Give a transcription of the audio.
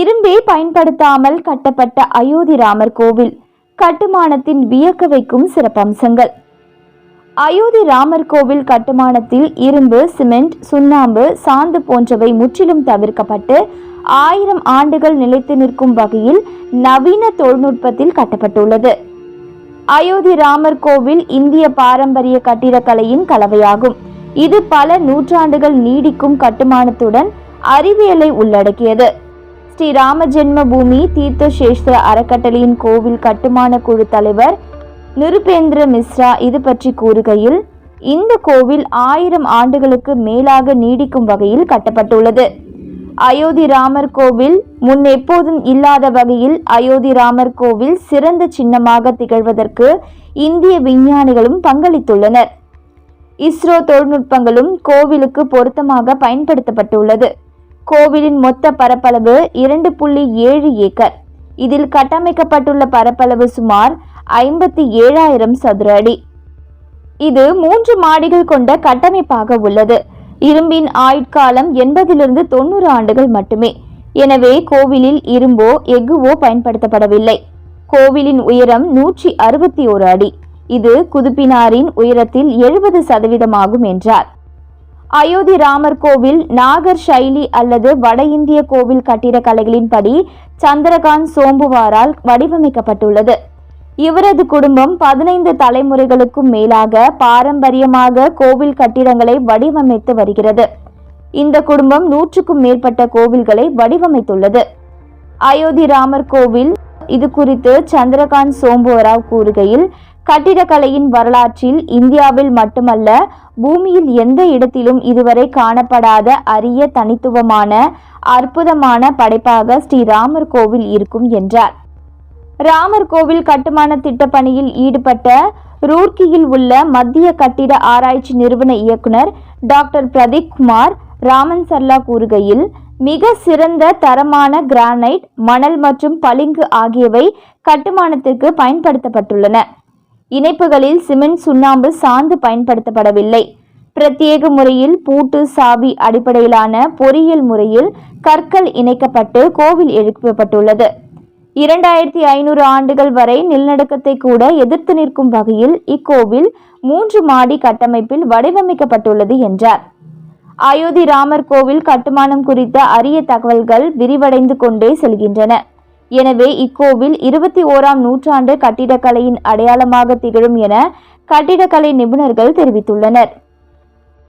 இரும்பே பயன்படுத்தாமல் கட்டப்பட்ட அயோத்தி ராமர் கோவில் கட்டுமானத்தின் வியக்க வைக்கும் சிறப்பம்சங்கள். அயோத்தி ராமர் கோவில் கட்டுமானத்தில் இரும்பு சிமெண்ட் சுண்ணாம்பு சாந்து போன்றவை முற்றிலும் தவிர்க்கப்பட்டு ஆயிரம் ஆண்டுகள் நிலைத்து நிற்கும் வகையில் நவீன தொழில்நுட்பத்தில் கட்டப்பட்டுள்ளது. அயோத்தி ராமர் கோவில் இந்திய பாரம்பரிய கட்டிடக்கலையின் கலவையாகும். இது பல நூற்றாண்டுகள் நீடிக்கும் கட்டுமானத்துடன் அறிவியலை உள்ளடக்கியது. ஸ்ரீ ராம ஜென்மபூமி தீர்த்த அறக்கட்டளையின் கோவில் கட்டுமான குழு தலைவர் நிருபேந்திர மிஸ்ரா இது பற்றி கூறுகையில் இந்த கோவில் ஆயிரம் ஆண்டுகளுக்கு மேலாக நீடிக்கும் வகையில் கட்டப்பட்டுள்ளது. அயோத்தி ராமர் கோவில் முன் எப்போதும் இல்லாத வகையில் அயோத்தி ராமர் கோவில் சிறந்த சின்னமாக திகழ்வதற்கு இந்திய விஞ்ஞானிகளும் பங்களித்துள்ளனர். இஸ்ரோ தொழில்நுட்பங்களும் கோவிலுக்கு பொருத்தமாக பயன்படுத்தப்பட்டுள்ளது. கோவிலின் மொத்த பரப்பளவு இரண்டு புள்ளி ஏழு ஏக்கர். இதில் கட்டமைக்கப்பட்டுள்ள பரப்பளவு சுமார் ஐம்பத்தி ஏழாயிரம் சதுர அடி. இது மூன்று மாடிகள் கொண்ட கட்டமைப்பாக உள்ளது. இரும்பின் ஆயுட்காலம் எண்பதிலிருந்து தொண்ணூறு ஆண்டுகள் மட்டுமே. எனவே கோவிலில் இரும்போ எஃகுவோ பயன்படுத்தப்படவில்லை. கோவிலின் உயரம் நூற்றி அறுபத்தி ஒரு அடி. இது குதுப்பினாரின் உயரத்தில் எழுபது சதவீதமாகும் என்றார். அயோத்தி ராமர் கோவில் நாகர் சைலி அல்லது வட இந்திய கோவில் கட்டிடக்கலைகளின்படி சந்திரகாந்த் சோம்புவாரால் வடிவமைக்கப்பட்டுள்ளது. இவரது குடும்பம் பதினைந்து தலைமுறைகளுக்கும் மேலாக பாரம்பரியமாக கோவில் கட்டிடங்களை வடிவமைத்து வருகிறது. இந்த குடும்பம் நூற்றுக்கும் மேற்பட்ட கோவில்களை வடிவமைத்துள்ளது. அயோத்தி ராமர் கோவில் இது குறித்து சந்திரகாந்த் சோம்புவராவ் கூறுகையில் கட்டிடக்கலையின் வரலாற்றில் இந்தியாவில் மட்டுமல்ல பூமியில் எந்த இடத்திலும் இதுவரை காணப்படாத அரிய தனித்துவமான அற்புதமான படைப்பாக ஸ்ரீராமர் கோவில் இருக்கும் என்றார். ராமர் கோவில் கட்டுமான திட்டப்பணியில் ஈடுபட்ட ரூர்க்கியில் உள்ள மத்திய கட்டிட ஆராய்ச்சி நிறுவன இயக்குனர் டாக்டர் பிரதீப் குமார் ராமன் சர்லா கூறுகையில் மிக சிறந்த தரமான கிரானைட் மணல் மற்றும் பளிங்கு ஆகியவை கட்டுமானத்திற்கு பயன்படுத்தப்பட்டுள்ளன. இணைப்புகளில் சிமெண்ட் சுண்ணாம்பு சாந்து பயன்படுத்தப்படவில்லை. பிரத்யேக முறையில் பூட்டு சாவி அடிப்படையிலான பொறியியல் முறையில் கற்கள் இணைக்கப்பட்டு கோவில் எழுப்பப்பட்டுள்ளது. இரண்டாயிரத்தி ஐநூறு ஆண்டுகள் வரை நிலநடுக்கத்தை கூட எதிர்த்து நிற்கும் வகையில் இக்கோவில் மூன்று மாடி கட்டமைப்பில் வடிவமைக்கப்பட்டுள்ளது என்றார். அயோத்தி ராமர் கோவில் கட்டுமானம் குறித்த அரிய தகவல்கள் விரிவடைந்து கொண்டே செல்கின்றன. எனவே இக்கோவில் இருபத்தி ஓராம் நூற்றாண்டு கட்டிடக்கலையின் அடையாளமாக திகழும் என கட்டிடக்கலை நிபுணர்கள் தெரிவித்துள்ளனர்.